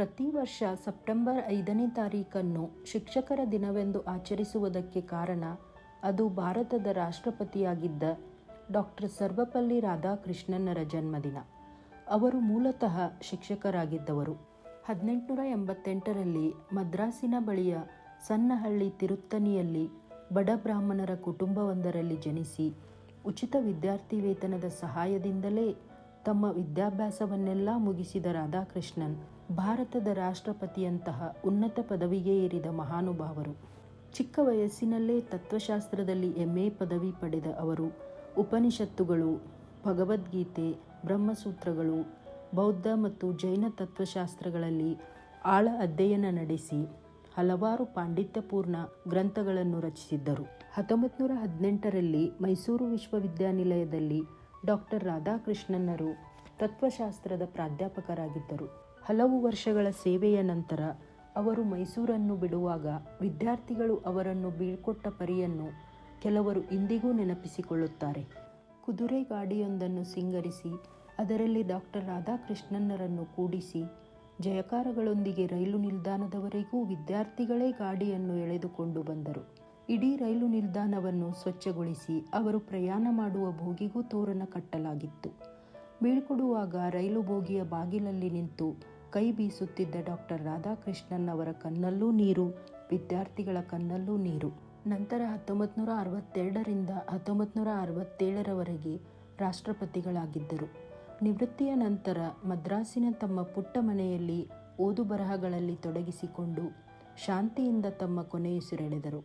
ಪ್ರತಿ ವರ್ಷ ಸೆಪ್ಟೆಂಬರ್ ಐದನೇ ತಾರೀಖನ್ನು ಶಿಕ್ಷಕರ ದಿನವೆಂದು ಆಚರಿಸುವುದಕ್ಕೆ ಕಾರಣ ಅದು ಭಾರತದ ರಾಷ್ಟ್ರಪತಿಯಾಗಿದ್ದ ಡಾಕ್ಟರ್ ಸರ್ವಪಲ್ಲಿ ರಾಧಾಕೃಷ್ಣನ್ನರ ಜನ್ಮದಿನ. ಅವರು ಮೂಲತಃ ಶಿಕ್ಷಕರಾಗಿದ್ದವರು. ಹದಿನೆಂಟುನೂರ ಎಂಬತ್ತೆಂಟರಲ್ಲಿ ಮದ್ರಾಸಿನ ಬಳಿಯ ಸಣ್ಣಹಳ್ಳಿ ತಿರುತ್ತನಿಯಲ್ಲಿ ಬಡ ಬ್ರಾಹ್ಮಣರ ಕುಟುಂಬವೊಂದರಲ್ಲಿ ಜನಿಸಿ ಉಚಿತ ವಿದ್ಯಾರ್ಥಿ ವೇತನದ ಸಹಾಯದಿಂದಲೇ ತಮ್ಮ ವಿದ್ಯಾಭ್ಯಾಸವನ್ನೆಲ್ಲ ಮುಗಿಸಿದ ರಾಧಾಕೃಷ್ಣನ್ ಭಾರತದ ರಾಷ್ಟ್ರಪತಿಯಂತಹ ಉನ್ನತ ಪದವಿಗೆ ಏರಿದ ಮಹಾನುಭಾವರು. ಚಿಕ್ಕ ವಯಸ್ಸಿನಲ್ಲೇ ತತ್ವಶಾಸ್ತ್ರದಲ್ಲಿ ಎಂ ಪದವಿ ಪಡೆದ ಅವರು ಉಪನಿಷತ್ತುಗಳು, ಭಗವದ್ಗೀತೆ, ಬ್ರಹ್ಮಸೂತ್ರಗಳು, ಬೌದ್ಧ ಮತ್ತು ಜೈನ ತತ್ವಶಾಸ್ತ್ರಗಳಲ್ಲಿ ಆಳ ಅಧ್ಯಯನ ನಡೆಸಿ ಹಲವಾರು ಪಾಂಡಿತ್ಯಪೂರ್ಣ ಗ್ರಂಥಗಳನ್ನು ರಚಿಸಿದ್ದರು. ಹತ್ತೊಂಬತ್ತು ನೂರ ಹದಿನೆಂಟರಲ್ಲಿ ಮೈಸೂರು ವಿಶ್ವವಿದ್ಯಾನಿಲಯದಲ್ಲಿ ಡಾಕ್ಟರ್ ರಾಧಾಕೃಷ್ಣನ್ನರು ತತ್ವಶಾಸ್ತ್ರದ ಪ್ರಾಧ್ಯಾಪಕರಾಗಿದ್ದರು. ಹಲವು ವರ್ಷಗಳ ಸೇವೆಯ ನಂತರ ಅವರು ಮೈಸೂರನ್ನು ಬಿಡುವಾಗ ವಿದ್ಯಾರ್ಥಿಗಳು ಅವರನ್ನು ಬೀಳ್ಕೊಟ್ಟ ಪರಿಯನ್ನು ಕೆಲವರು ಇಂದಿಗೂ ನೆನಪಿಸಿಕೊಳ್ಳುತ್ತಾರೆ. ಕುದುರೆ ಗಾಡಿಯೊಂದನ್ನು ಸಿಂಗರಿಸಿ, ಅದರಲ್ಲಿ ಡಾಕ್ಟರ್ ರಾಧಾಕೃಷ್ಣನ್ನರನ್ನು ಕೂಡಿಸಿ, ಜಯಕಾರಗಳೊಂದಿಗೆ ರೈಲು ನಿಲ್ದಾಣದವರೆಗೂ ವಿದ್ಯಾರ್ಥಿಗಳೇ ಗಾಡಿಯನ್ನು ಎಳೆದುಕೊಂಡು ಬಂದರು. ಇಡೀ ರೈಲು ನಿಲ್ದಾಣವನ್ನು ಸ್ವಚ್ಛಗೊಳಿಸಿ ಅವರು ಪ್ರಯಾಣ ಮಾಡುವ ಬೋಗಿಗೂ ತೋರಣ ಕಟ್ಟಲಾಗಿತ್ತು. ಬೀಳ್ಕೊಡುವಾಗ ರೈಲು ಬೋಗಿಯ ಬಾಗಿಲಲ್ಲಿ ನಿಂತು ಕೈ ಬೀಸುತ್ತಿದ್ದ ಡಾಕ್ಟರ್ ರಾಧಾಕೃಷ್ಣನ್ ಅವರ ಕಣ್ಣಲ್ಲೂ ನೀರು, ವಿದ್ಯಾರ್ಥಿಗಳ ಕಣ್ಣಲ್ಲೂ ನೀರು. ನಂತರ ಹತ್ತೊಂಬತ್ತು ನೂರ ಅರವತ್ತೆರಡರಿಂದ ಹತ್ತೊಂಬತ್ತು ನೂರ ಅರವತ್ತೇಳರವರೆಗೆ ರಾಷ್ಟ್ರಪತಿಗಳಾಗಿದ್ದರು. ನಿವೃತ್ತಿಯ ನಂತರ ಮದ್ರಾಸಿನ ತಮ್ಮ ಪುಟ್ಟ ಮನೆಯಲ್ಲಿ ಓದು ಬರಹಗಳಲ್ಲಿ ತೊಡಗಿಸಿಕೊಂಡು ಶಾಂತಿಯಿಂದ ತಮ್ಮ ಕೊನೆಯುಸಿರೆಳೆದರು.